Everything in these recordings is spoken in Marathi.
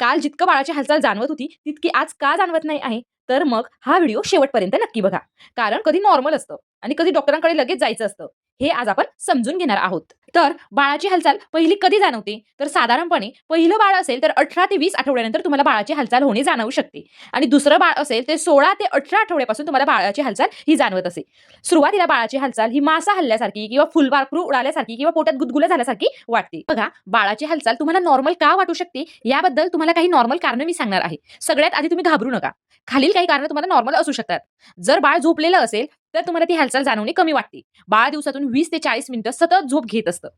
काल जितकं बाळाची हालचाल जाणवत होती तितकी आज का जाणवत नाही आहे? तर मग हा व्हिडिओ शेवटपर्यंत नक्की बघा. कारण कधी नॉर्मल असतं आणि कधी डॉक्टरांकडे लगेच जायचं असतं. हे आज आपण समजून घेणार आहोत. तर बाळाची हालचाल पहिली कधी जाणवते? तर साधारणपणे पहिलं बाळ असेल तर अठरा ते वीस आठवड्यानंतर तुम्हाला बाळाची हालचाल होणे जाणवू शकते. आणि दुसरं बाळ असेल ते सोळा ते अठरा आठवड्यापासून तुम्हाला बाळाची हालचाल ही जाणवत असे. सुरुवातीला बाळाची हालचाल ही मासा हल्ल्यासारखी किंवा फुलबारखरू उडाल्यासारखी किंवा पोटात गुदगुल्या झाल्यासारखी वाटते. बघा बाळाची हालचाल तुम्हाला नॉर्मल का वाटू शकते? याबद्दल तुम्हाला काही नॉर्मल कारण मी सांगणार आहे. सगळ्यात आधी तुम्ही घाबरू नका. खालील काही कारण तुम्हाला नॉर्मल असू शकतात. जर बाळ झोपलेलं असेल तर तुम्हाला ती हालचाल जाणवणे कमी वाटते. बाळ दिवसातून वीस ते चाळीस मिनिटं सतत झोप घेत असतं.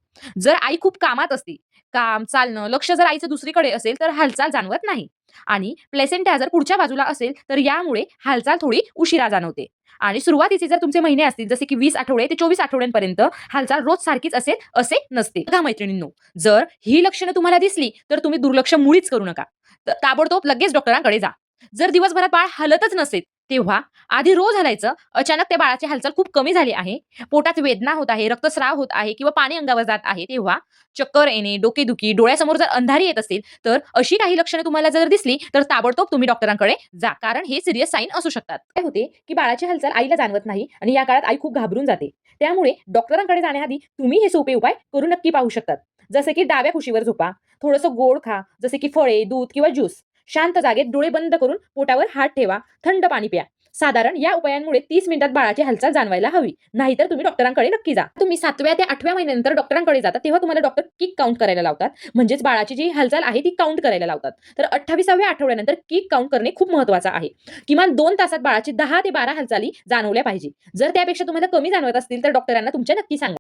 जर आई खूप कामात असते काम चालणं लक्ष जर आईचं दुसरीकडे असेल तर हालचाल जाणवत नाही. आणि प्लेसेंटा जर पुढच्या बाजूला असेल तर यामुळे हालचाल थोडी उशिरा जाणवते. आणि सुरुवातीचे जर तुमचे महिने असतील जसे की वीस आठवडे ते चोवीस आठवड्यांपर्यंत हालचाल रोज सारखीच असेल असे नसते. बघा मैत्रिणींनो जर ही लक्षणं तुम्हाला दिसली तर तुम्ही दुर्लक्ष मुळीच करू नका. ताबडतोब लगेच डॉक्टरांकडे जा. जर दिवसभरात बाळ हलतच नसेल तेव्हा आधी रोज हलायचं अचानक त्या बाळाची हालचाल खूप कमी झाली आहे. पोटात वेदना होत आहे रक्तस्राव होत आहे किंवा पाणी अंगावर जात आहे. तेव्हा चक्कर येणे डोकेदुखी डोळ्यासमोर जर अंधारी येत असेल तर अशी काही लक्षणं तुम्हाला जर दिसली तर ताबडतोब तुम्ही डॉक्टरांकडे जा. कारण हे सिरियस साईन असू शकतात. काय होते की बाळाची हालचाल आईला जाणवत नाही आणि या काळात आई खूप घाबरून जाते. त्यामुळे डॉक्टरांकडे जाण्याआधी तुम्ही हे सोपे उपाय करून नक्की पाहू शकतात. जसे की डाव्या खुशीवर झोपा. थोडंसं गोड खा. जसे की फळे दूध किंवा ज्यूस शांत जागेत डोळे बंद करून पोटावर हात ठेवा थंड पाणी प्या. साधारण या उपायांमुळे तीस मिनिटात बाळाची हालचाल जाणवायला हवी. नाहीतर तुम्ही डॉक्टरांकडे नक्की जा. तुम्ही सातव्या ते आठव्या महिन्यानंतर डॉक्टरांकडे जाता तेव्हा तुम्हाला डॉक्टर किक काउंट करायला लावतात. म्हणजेच बाळाची जी हालचाल आहे ती काउंट करायला लावतात. तर अठ्ठावीसाव्या आठवड्यानंतर किक काउंट करणे खूप महत्वाचं आहे. किमान दोन तासात बाळाची दहा ते बारा हालचाली जाणवल्या पाहिजे. जर त्यापेक्षा तुम्हाला कमी जाणवत असतील तर डॉक्टरांना तुमच्या नक्की सांगा.